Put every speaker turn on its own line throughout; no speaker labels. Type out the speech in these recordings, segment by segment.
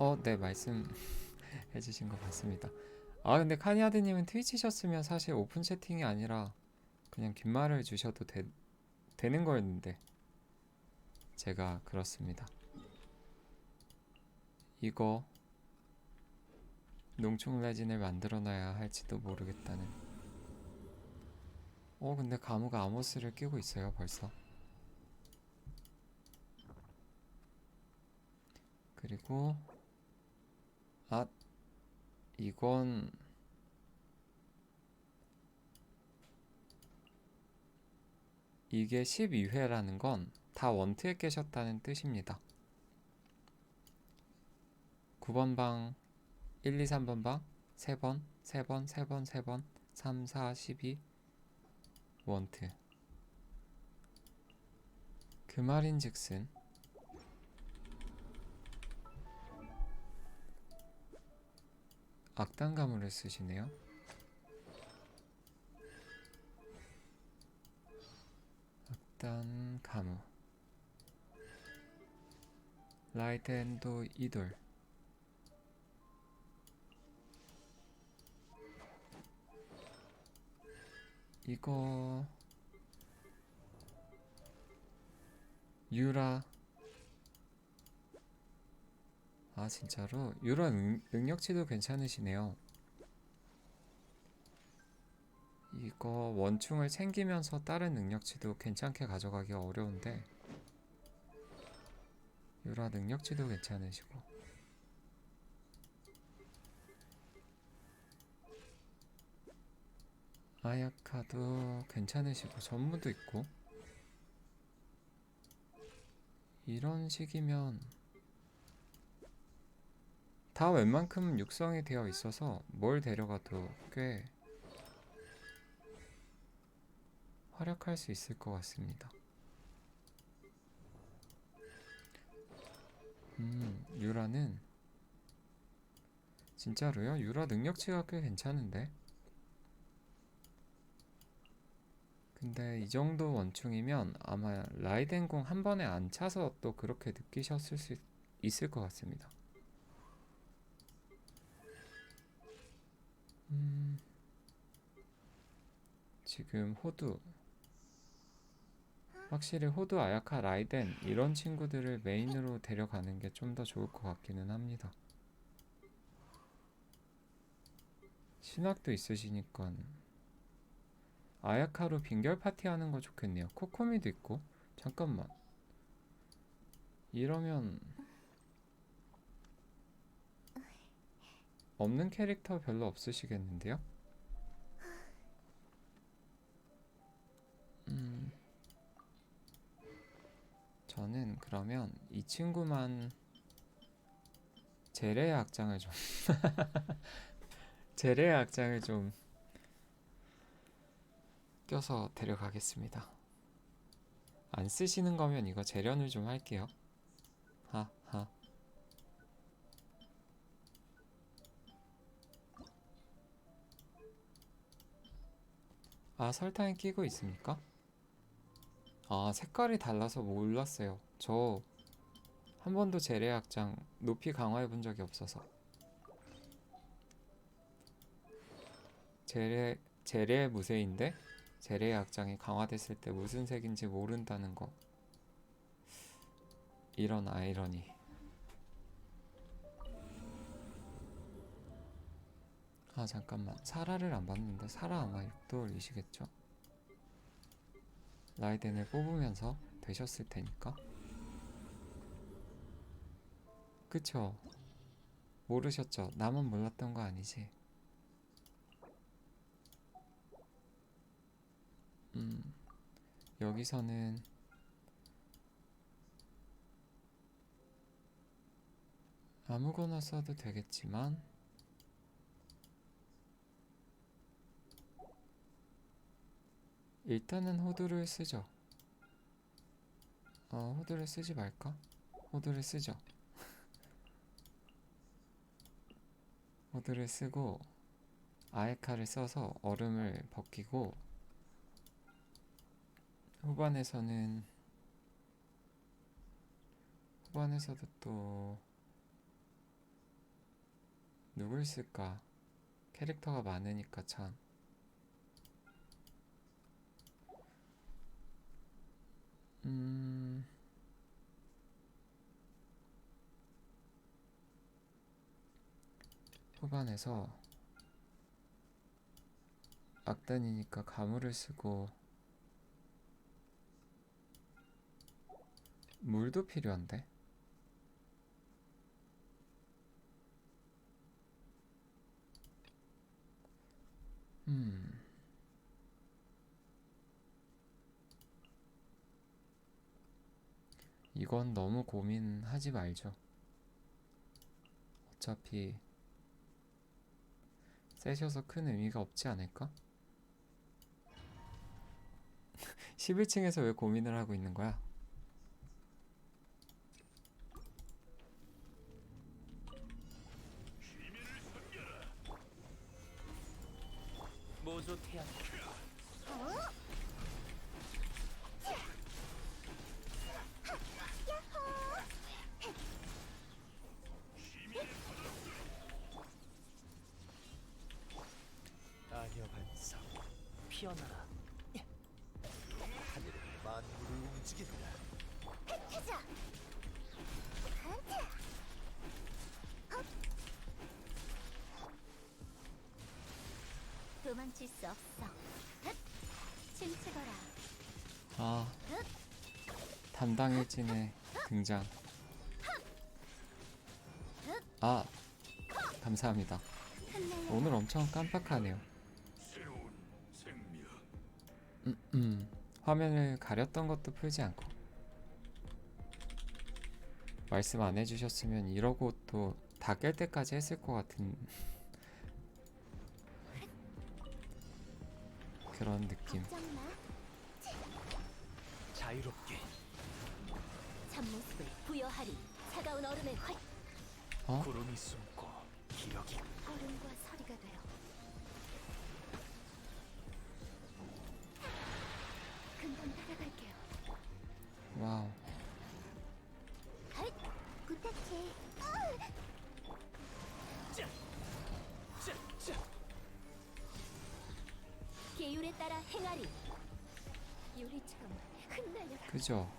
어, 네, 말씀 해 주신 거 맞습니다. 아, 근데 카니아드님은 트위치셨으면 사실 오픈 채팅이 아니라 그냥 긴 말을 주셔도 되, 되는 거였는데 제가 그렇습니다. 이거 농축 레진을 만들어놔야 할지도 모르겠다는. 어, 근데 가무가 아모스를 끼고 있어요, 벌써. 그리고 아, 이건 이게 12회라는 건 다 원트에 깨셨다는 뜻입니다. 9번 방, 1, 2, 3번 방, 3번, 3번, 3번, 3번, 3, 4, 12 원트. 그 말인즉슨 악당 가물을 쓰시네요. 악당 가무. 라이덴도 이돌. 이거 유라 아 진짜로? 능, 능력치도 괜찮으시네요. 이거 원충을 챙기면서 다른 능력치도 괜찮게 가져가기 어려운데 유라 능력치도 괜찮으시고. 아야카도 괜찮으시고 전무도 있고. 이런 식이면 다 웬만큼 육성이 되어 있어서 뭘 데려가도 꽤 활약할 수 있을 것 같습니다. 음, 유라는 진짜로요? 유라 능력치가 꽤 괜찮은데? 근데 이 정도 원충이면 아마 라이덴공 한 번에 안 차서 또 그렇게 느끼셨을 수 있을 것 같습니다. 지금 호두 확실히 호두 아야카 라이덴 이런 친구들을 메인으로 데려가는 게 좀 더 좋을 것 같기는 합니다. 신학도 있으시니까 아야카로 빙결 파티 하는 거 좋겠네요. 코코미도 있고 잠깐만 이러면 없는 캐릭터 별로 없으시겠는데요? 그러면 이 친구만 제레의 악장을 좀 제레의 악장을 좀 껴서 데려가겠습니다. 안 쓰시는 거면 이거 재련을 좀 할게요. 하하. 아, 설탕이 끼고 있습니까? 아, 색깔이 달라서 몰랐어요. 저 한 번도 재래악장 높이 강화해 본 적이 없어서. 재래 재래 무쇠인데 재래의 악장이 강화됐을 때 무슨 색인지 모른다는 거. 이런 아이러니. 아 잠깐만 사라를 안 봤는데 사라 아마 육돌이시겠죠? 라이덴을 뽑으면서 되셨을 테니까 그쵸? 모르셨죠? 나만 몰랐던 거 아니지? 음 여기서는 아무거나 써도 되겠지만 일단은 호두를 쓰죠. 어, 호두를 쓰지 말까? 호두를 쓰죠. 호두를 쓰고 아에카를 써서 얼음을 벗기고 후반에서는 후반에서도 또 누굴 쓸까? 캐릭터가 많으니까 참. 음. 후반에서 악단이니까 가물을 쓰고 물도 필요한데? 음. 이건 너무 고민하지 말죠. 어차피 세셔서 큰 의미가 없지 않을까? 11층에서 왜 고민을 하고 있는 거야?
모조 태양 아
도망칠 수 없어. 흑! 침체거라.
아 담당 일진의 등장 아 감사합니다. 오늘 엄청 깜빡하네요 음, 음. 화면을 가렸던 것도 풀지 않고 말씀 안 해주셨으면 이러고 또 다 깰 때까지 했을 것 같은 그런 느낌
걱정 마.
자유롭게
참모습을 부여하리. 차가운 얼음의 활.
어?
구름이 숨고 기러기
얼음과 서리가 되어. 금방 따라갈게요.
와우
헐! 부탁해. 계율에 따라 행하리. 유리처럼 흩날려라.
그죠.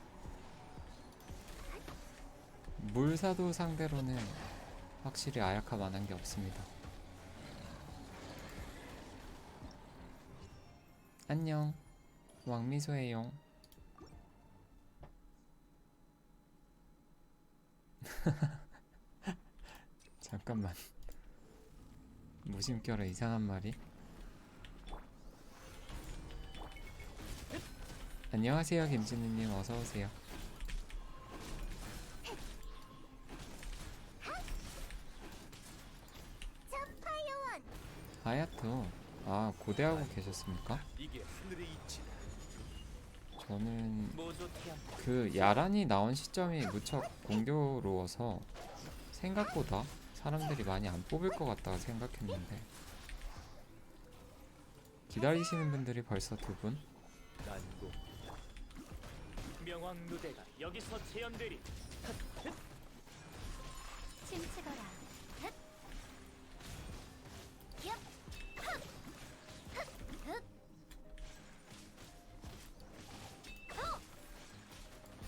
물사도 상대로는 확실히 아야카 만한 게 없습니다. 안녕. 왕미소예용. 잠깐만. 무심결에 이상한 말이 안녕하세요 김진우님 어서오세요. 하야토 아 고대하고 계셨습니까? 저는 그 야란이 나온 시점이 무척 공교로워서 생각보다 사람들이 많이 안 뽑을 것 같다고 생각했는데 기다리시는 분들이 벌써 두 분?
명왕 누대가 여기서 재현되리
침체거라. 흑! 얍! 흑! 흑! 흑!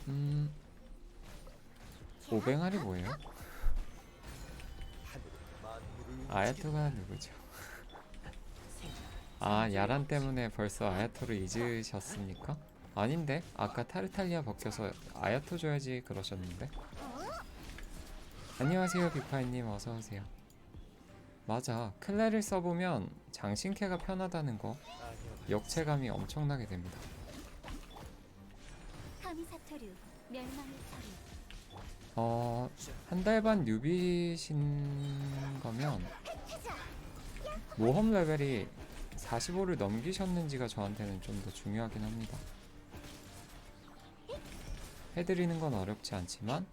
음 오뱅알이 뭐예요? 아야토가 누구죠? 아 야란 때문에 벌써 아야토를 잊으셨습니까? 아닌데? 아까 타르탈리아 벗겨서 아야토 줘야지 그러셨는데? 안녕하세요 비파이님. 어서오세요. 맞아. 클레를 써보면 장신캐가 편하다는 거. 역체감이 엄청나게 됩니다. 어... 한 달 반 뉴비신 거면 모험 레벨이 45를 넘기셨는지가 저한테는 좀 더 중요하긴 합니다. 해드리는 건 어렵지 않지만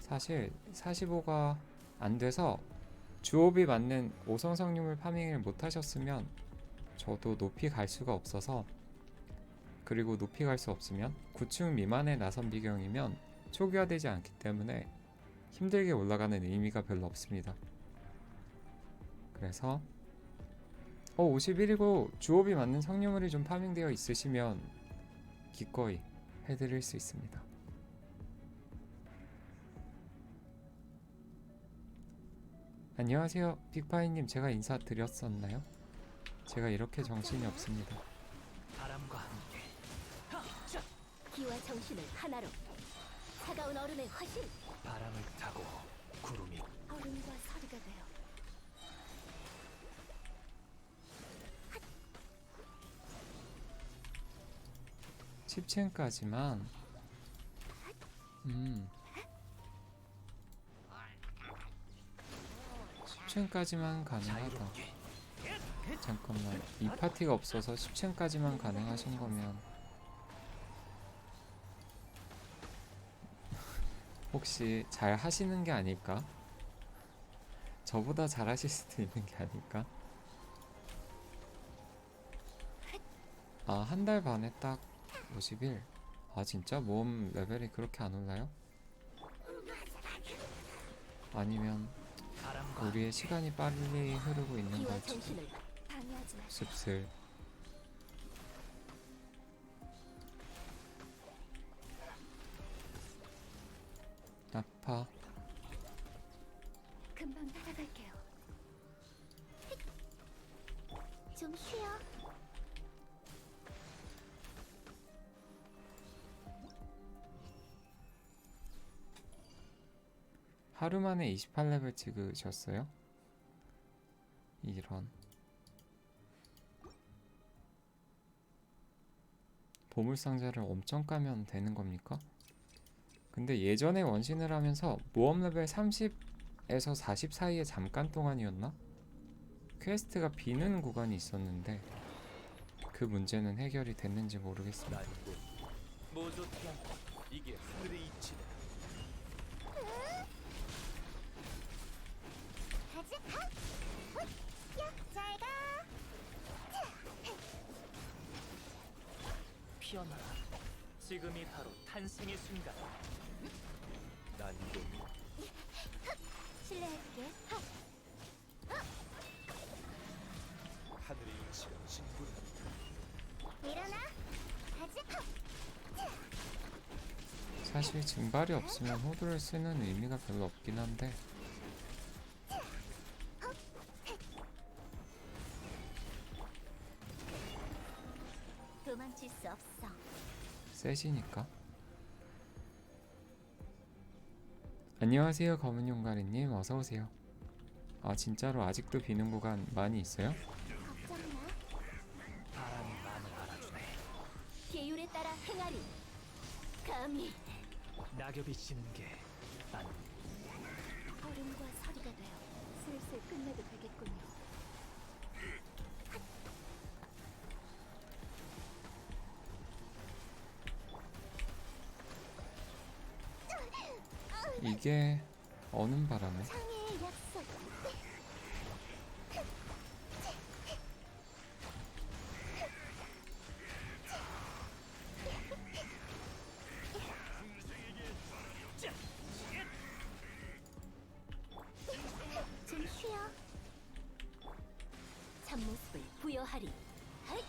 사실 45가 안 돼서 주옵이 맞는 5성 성유물 파밍을 못 하셨으면 저도 높이 갈 수가 없어서 그리고 높이 갈 수 없으면 9층 미만의 나선 비경이면 초기화되지 않기 때문에 힘들게 올라가는 의미가 별로 없습니다. 그래서 어 51이고 주업이 맞는 성유물이 좀 파밍되어 있으시면 기꺼이 해드릴 수 있습니다. 안녕하세요. 빅파이님 제가 인사드렸었나요? 제가 이렇게 정신이 없습니다.
바람과 함께.
기와 정신을 하나로. 차가운 얼음의 화신.
바람을 타고 구름이
얼음과 서리가 되어.
10층까지만 음 10층까지만 가능하다 잠깐만 이 파티가 없어서 10층까지만 가능하신 거면 혹시 잘 하시는 게 아닐까? 저보다 잘 하실 수도 있는 게 아닐까? 아 한 달 반에 딱 50일 아 진짜 모험 레벨이 그렇게 안 올라요? 아니면 우리의 시간이 빨리 흐르고 있는
기와
걸지.
정신을 방해하지 마.
씁쓸. 아파 하루 만에 28레벨 찍으셨어요? 이런 보물상자를 엄청 까면 되는 겁니까? 근데 예전에 원신을 하면서 모험 레벨 30에서 40 사이에 잠깐 동안이었나? 퀘스트가 비는 구간이 있었는데 그 문제는 해결이 됐는지 모르겠습니다.
이게 하늘의 이치다
가자. 하! 훗! 야, 잘 가.
피어나라 지금이 바로 탄생의 순간 난고
실례할게. 하!
하늘의 이치가 진군한다
일어나. 가자. 하!
사실 증발이 없으면 호두를 쓰는 의미가 별로 없긴 한데
없어.
세지니까. 안녕하세요 검은 용가리님 어서 오세요. 아 진짜로 아직도 비는 구간 많이 있어요?
걱정 마.
바람이 마음을 알아주네
계율에 따라 행하리. 감히
낙엽이 지는 게 난
얼음과 서리가 되어 슬슬 끝내도 되겠군요.
이게 어는 바람에
상해의 약속. 좀 쉬어. 참모습을 부여하리. 하잇!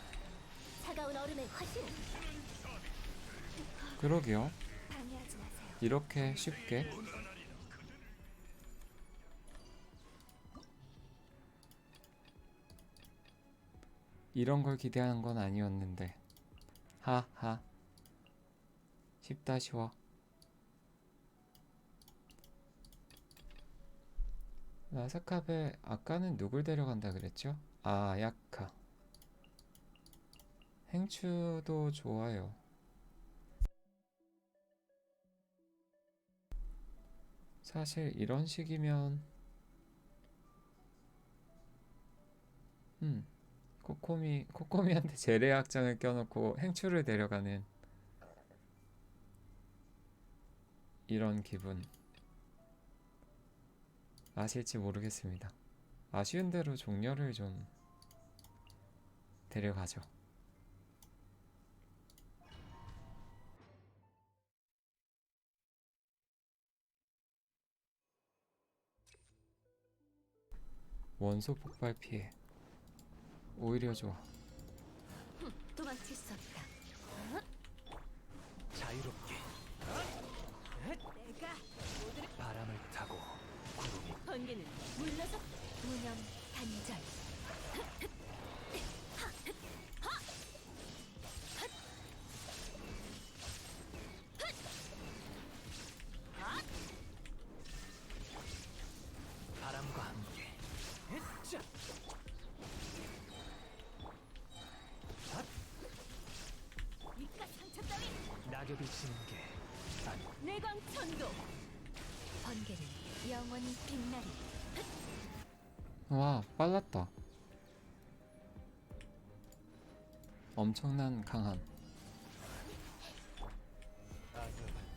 차가운 얼음의 화신.
그러게요. 이렇게 쉽게. 이런 걸 기대한 건 아니었는데. 하하. 쉽다 쉬워. 라스카베 아까는 누굴 데려간다 그랬죠? 아 야카. 행추도 좋아요 사실 이런 식이면 음 코코미 코코미한테 재래학장을 껴놓고 행추를 데려가는 이런 기분 아실지 모르겠습니다. 아쉬운 대로 종려를 좀 데려가죠. 원소 폭발 피해. 오히려 좋아.
도망칠 수.
지는 게 아니
내광 천도. 번개는 영원히 빛나리.
와, 빨랐다. 엄청난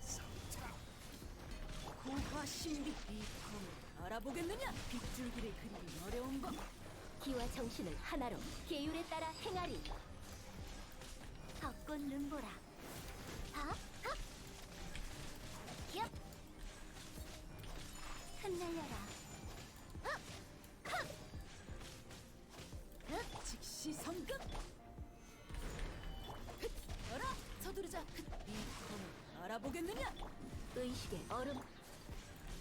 상자
고화 신비 이 검을 알아보겠느냐? 빗줄기를 그리기 어려운 법. 기와 정신을 하나로 계율에 따라 행하리. 벚꽃 눈보라. 하! 하! 흑! 즉시 성급. 흑! 열어 서두르자. 흑! 이 검을 알아보겠느냐? 의식의 얼음.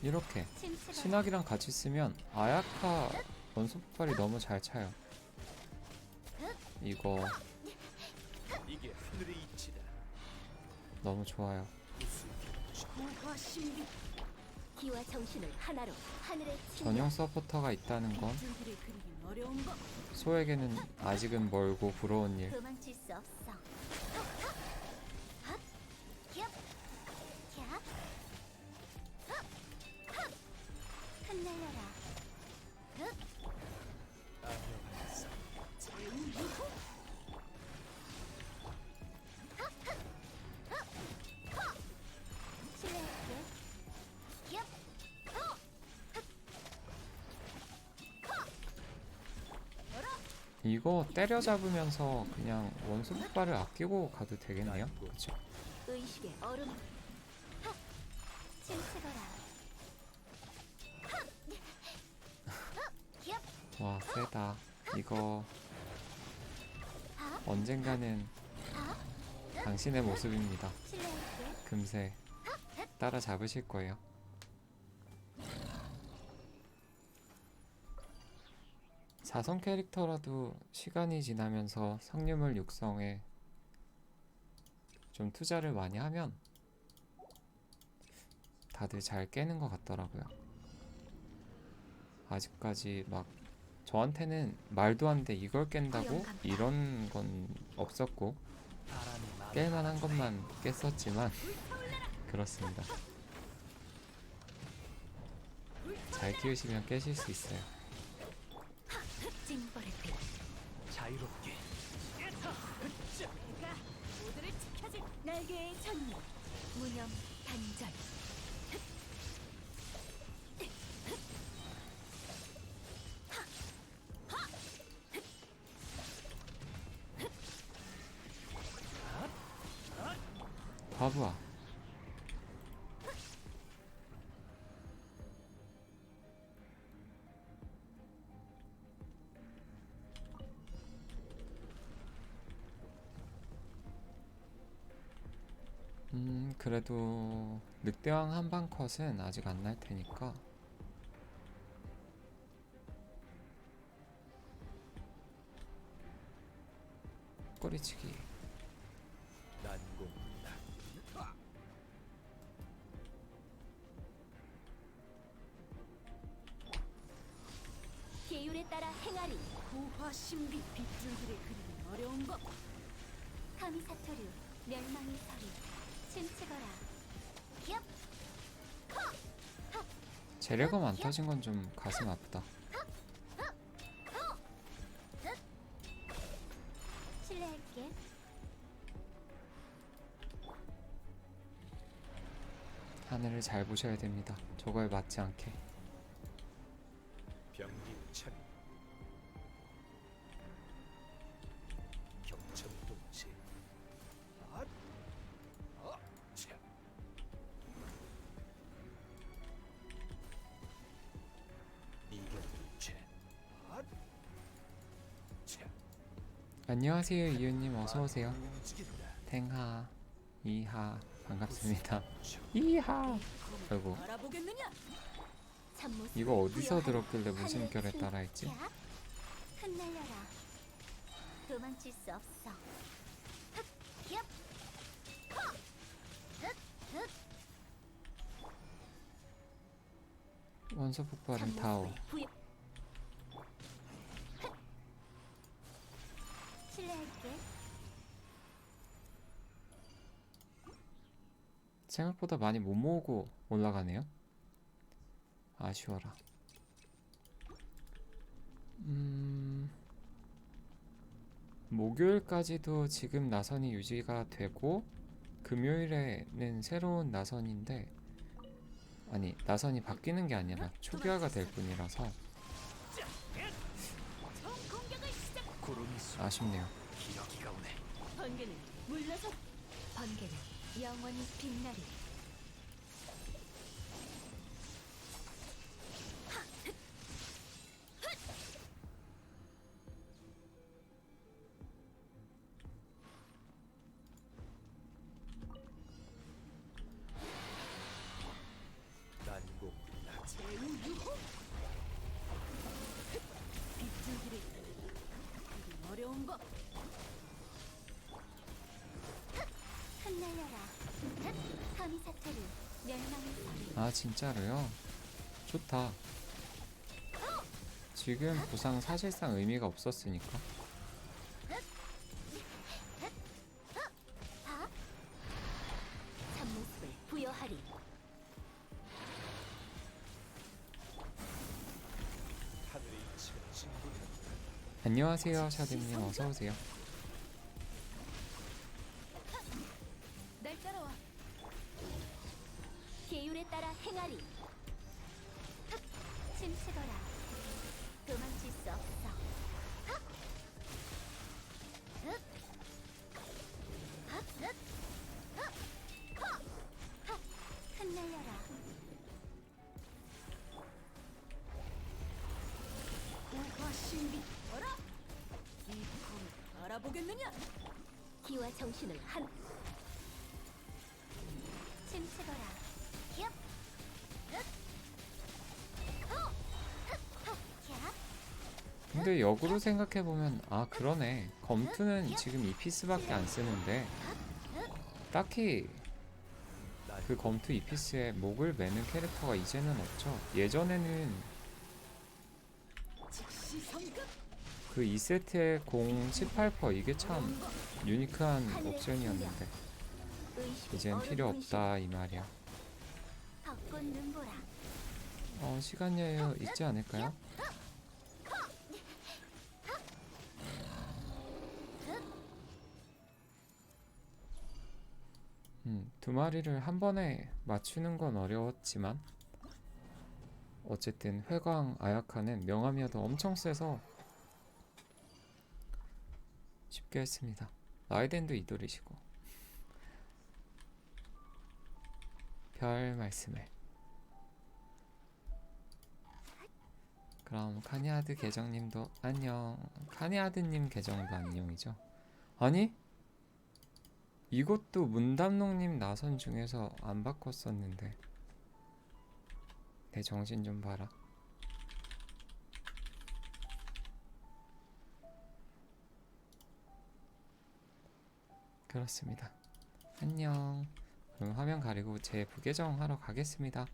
이렇게 신학이랑 같이 쓰면 아야카 원소 폭발이 너무 잘 차요. 이거
이게 하늘의 이치다
너무 좋아요.
고화 신비 기와 정신을 하나로 하늘의
전용 서포터가 있다는 건
어려운
소에게는 아직은 멀고 부러운 일.
도망칠 수 없어! 흩날려라
때려잡으면서 그냥 원소 폭발을 아끼고 가도 되겠네요. 그쵸?
의식의 얼음!
와, 세다. 이거
하!
언젠가는
하!
당신의 모습입니다. 금세 따라잡으실 거예요. 사성 캐릭터라도 시간이 지나면서 성유물 육성에 좀 투자를 많이 하면 다들 잘 깨는 것 같더라고요. 아직까지 막 저한테는 말도 안 돼 이걸 깬다고 이런 건 없었고 깰만한 것만 깼었지만 그렇습니다. 잘 키우시면 깨실 수 있어요.
징벌의 빛
자유롭게.
내가 모두를 지켜줄 날개의 전무 무념 단절
그래도 늑대왕 한방 컷은 아직 안 날 테니까. 꼬리치기.
계율에 따라 행하리. 고화 신비 빗줄기를 그리기 어려운 법. 카미사토류 멸망의 서리 침체거라. 기업
재료가 안 터진 건 좀 가슴 아프다.
실례할게.
하늘을 잘 보셔야 됩니다. 저거에 맞지 않게.
병기
안녕하세요 이유님 어서 오세요. 탱하 이하 반갑습니다. 이하. 아이고 이거 어디서. 들었길래 무슨 결에
큰
따라 했지?
야, 흩날려라. 도망칠 수 없어. 흑, 얍, 커, 흑, 흑.
원소 폭발은 다오. 생각보다 많이 못 모으고 올라가네요. 아쉬워라. 음, 목요일까지도 지금 나선이 유지가 되고 금요일에는 새로운 나선인데 아니 나선이 바뀌는 게 아니라 초기화가 될 뿐이라서 아쉽네요.
번개는 물러서. 번개는 영원히 빛나리.
아 진짜로요? 좋다. 지금 보상 사실상 의미가 없었으니까.
참모습을 부여하리.
안녕하세요 샤드님 어서 오세요. 근데 역으로 생각해 보면 아 그러네. 검투는 지금 이 피스밖에 안 쓰는데 딱히 그 검투 이 피스에 목을 매는 캐릭터가 이제는 없죠. 예전에는. 그 2세트의 공 18% 이게 참 유니크한 옵션이었는데 이젠 필요. 없다 이 말이야. 어 시간 여유 있지 않을까요? 음, 두 마리를 한 번에 맞추는 건 어려웠지만 어쨌든 회광 아야카는 명함이어도 엄청 세서 쉽게 했습니다. 라이덴도 이돌이시고. 별 말씀을. 그럼 카니아드 계정님도 안녕. 카니아드님 계정도 안녕이죠? 아니 이것도 문담농님 나선 중에서 안 바꿨었는데. 내 정신 좀 봐라. 그렇습니다. 안녕. 그럼 화면 가리고 제 부계정 하러 가겠습니다